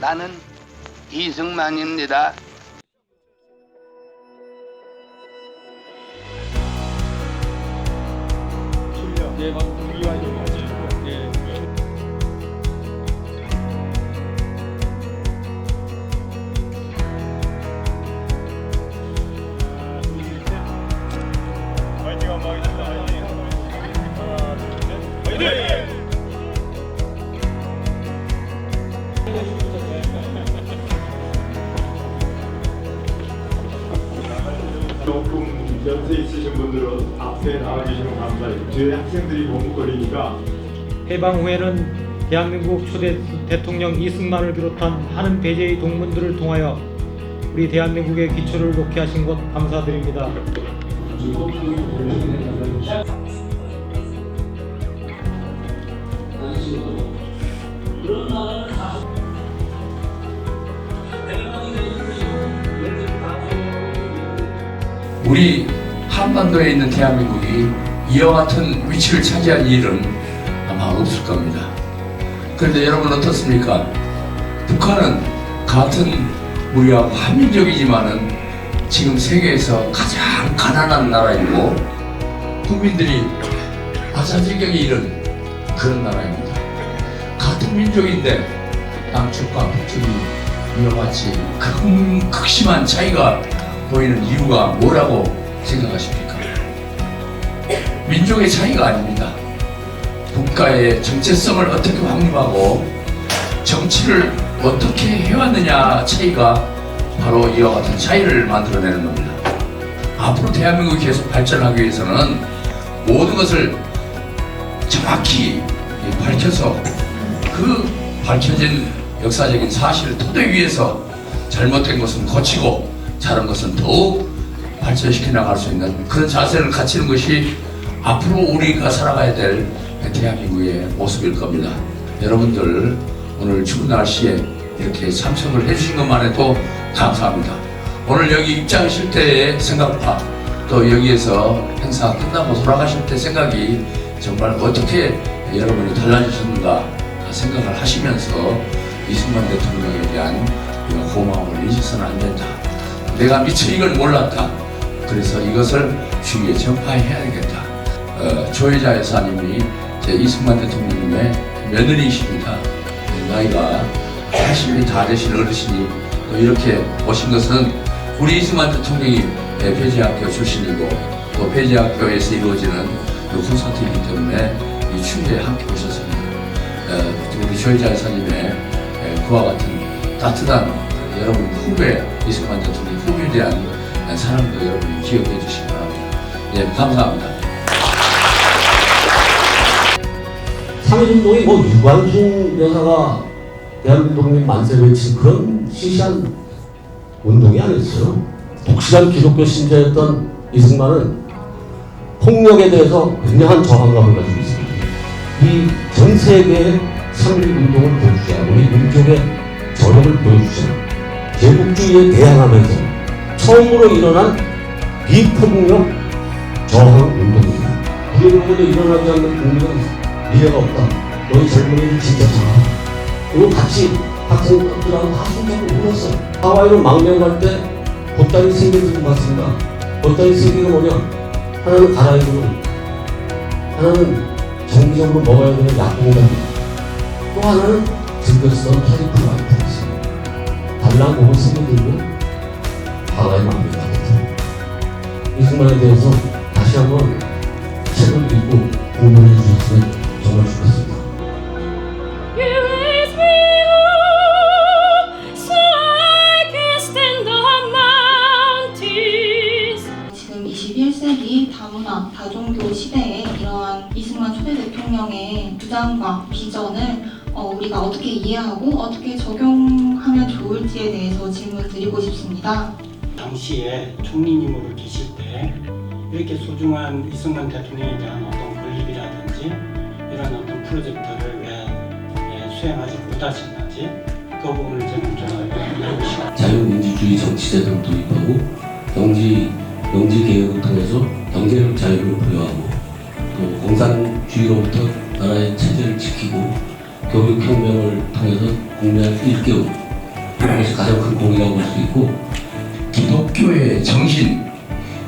나는 이승만입니다. 예, 맞습니다. 연세 있으신 분들은 앞에 나와주시면 감사해요. 뒤에 학생들이 머뭇거리니까 해방 후에는 대한민국 초대 대통령 이승만을 비롯한 많은 배제의 동문들을 통하여 우리 대한민국의 기초를 놓게 하신 것 감사드립니다. 우리 한반도에 있는 대한민국이 이와 같은 위치를 차지할 일은 아마 없을 겁니다. 그런데 여러분 어떻습니까? 북한은 같은 우리와 한민족이지만은 지금 세계에서 가장 가난한 나라이고 국민들이 아사질경이 이른 그런 나라입니다. 같은 민족인데 남쪽과 북쪽이 이와 같이 큰 극심한 차이가 보이는 이유가 뭐라고 생각하십니까? 민족의 차이가 아닙니다. 국가의 정체성을 어떻게 확립하고 정치를 어떻게 해왔느냐 차이가 바로 이와 같은 차이를 만들어내는 겁니다. 앞으로 대한민국이 계속 발전하기 위해서는 모든 것을 정확히 밝혀서 그 밝혀진 역사적인 사실을 토대 위에서 잘못된 것은 고치고 잘한 것은 더욱 발전시켜 나갈 수 있는 그런 자세를 갖추는 것이 앞으로 우리가 살아가야 될 대한민국의 모습일 겁니다. 여러분들 오늘 추운 날씨에 이렇게 참석을 해주신 것만 해도 감사합니다. 오늘 여기 입장하실 때의 생각과 또 여기에서 행사 끝나고 돌아가실 때 생각이 정말 어떻게 여러분이 달라지셨는가 생각을 하시면서 이승만 대통령에 대한 이 고마움을 잊어서는 안 된다. 내가 미처 이걸 몰랐다. 그래서 이것을 주위에 전파해야 되겠다. 어, 조혜자 여사님이 제 이승만 대통령님의 며느리이십니다. 나이가 80이 다 되신 어르신이 또 이렇게 오신 것은 우리 이승만 대통령이 폐지학교 출신이고 또 폐지학교에서 이루어지는 그 콘서트이기 때문에 이 추위에 함께 오셨습니다. 어, 우리 조혜자 여사님의 에, 그와 같은 따뜻한 여러분 후배 이승만 대통령 후배에 대한 사랑도 여러분이 기억해 주시기 바랍니다. 예, 감사합니다. 상해운동이 뭐 유관순 여사가 대한민국 만세 외친 그런 시시한 운동이 아니었어요. 독실한 기독교 신자였던 이승만은 폭력에 대해서 굉장한 저항감을 가지고 있습니다. 이 전 세계의 3.1 운동을 보여주자, 우리 민족의 저력을 보여주자, 제국주의에 대항하면서 처음으로 일어난 비폭력 저항 운동입니다. 우리로부터 일어나지 않는 국민은 미래가 없다. 너희 젊은이들 진짜 잘하 그리고 같이 학생들하고 다 손잡고 울었어. 하와이로 망명 갈 때 보따리 세개 들고 갔습니다. 보따리 세 개가 뭐냐? 하나는 갈아입고 하나는 정기적으로 먹어야 되는 약봉다. 또 하나는 즐겨 쓰던 캐리프 라이프였습니다. 달랑 몸을 세개 들고 하와이 망명 가겠다. 이승만에 대해서 다시 한번 책을 읽고 공부해 주셨으면 정말 좋겠습니다. 지금 21세기 다문화, 다종교 시대에 이러한 이승만 초대 대통령의 주장과 비전을 어, 우리가 어떻게 이해하고 어떻게 적용하면 좋을지에 대해서 질문을 드리고 싶습니다. 당시에 총리님으로 계실 때 이렇게 소중한 이승만 대통령에 대한 어떤 건립이라든지 이런 어떤 프로젝트를 왜 예, 수행하지 못하셨는지 그 부분을 저는 좀 알고 싶습니다. 자유민주주의 정치제도를 도입하고 경지 경제 개혁을 통해서 경제력 자유를 부여하고 또 공산주의로부터 나라의 체제를 지키고 교육혁명을 통해서 국민을 일깨우고 그것이 가장 큰 공이라고 볼 수 있고 기독교의 정신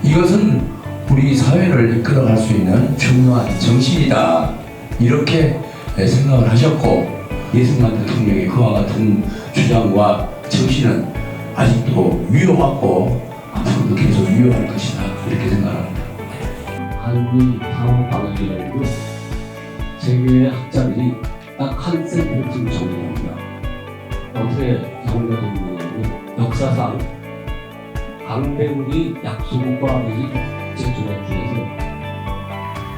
이것은 우리 사회를 이끌어갈 수 있는 중요한 정신이다 이렇게 생각을 하셨고 이승만 대통령의 그와 같은 주장과 정신은 아직도 유효하고 앞으로도 계속 유효할 것이다 이렇게 생각합니다. 한미 상업방학이라고 세계의 학자들이 딱 한 센텐츠 정리합니다. 어떻게 정리되느냐면 역사상 강대국이 약소국과 미리 제조한 중에서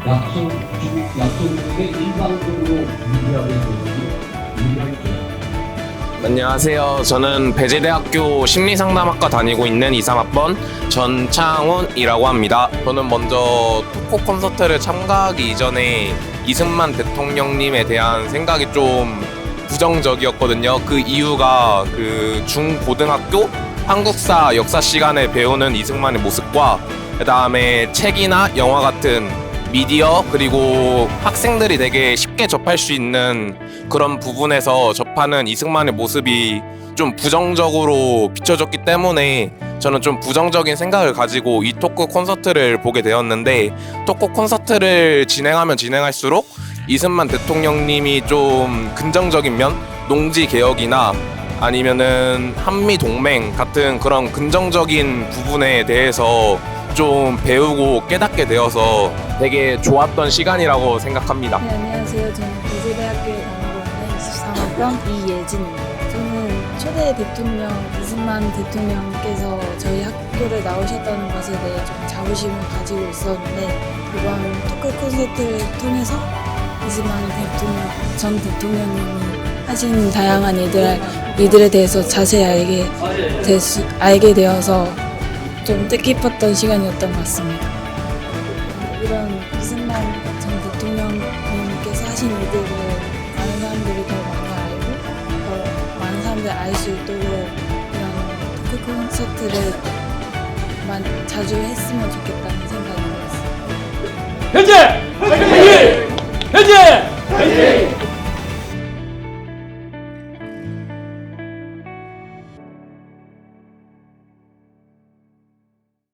약소 중 약소국의 일방적으로 유리하게 되는 조약. 안녕하세요. 저는 배재대학교 심리상담학과 다니고 있는 2, 3학번 전창훈이라고 합니다. 저는 먼저 토코 콘서트를 참가하기 이전에 이승만 대통령님에 대한 생각이 좀 부정적이었거든요. 그 이유가 그 중고등학교 한국사 역사 시간에 배우는 이승만의 모습과 그 다음에 책이나 영화 같은 미디어 그리고 학생들이 되게 쉽게 접할 수 있는 그런 부분에서 접하는 이승만의 모습이 좀 부정적으로 비춰졌기 때문에 저는 좀 부정적인 생각을 가지고 이 토크 콘서트를 보게 되었는데 토크 콘서트를 진행하면 진행할수록 이승만 대통령님이 좀 긍정적인 면 농지 개혁이나 아니면은 한미 동맹 같은 그런 긍정적인 부분에 대해서 좀 배우고 깨닫게 되어서 되게 좋았던 시간이라고 생각합니다. 네, 안녕하세요. 저는 배재대학교에 다니고 있는 23학번 이예진입니다. 저는 초대 대통령 이승만 대통령께서 저희 학교를 나오셨다는 것에 대해 좀 자부심을 가지고 있었는데 이번 토크 콘서트를 통해서 이승만 대통령 전 대통령님이 하신 다양한 일들 일들에 대해서 자세히 알게 될 수, 알게 되어서 좀 뜻깊었던 시간이었던 것 같습니다. 이런 이승만 전 대통령님께서 하신 일들을 많은 사람들이 더 많이 알고 더 많은 사람들이 알 수 있도록 이런 토크 콘서트를 만, 자주 했으면 좋겠다는 생각이 들었어요. 현재! 현재! 현재!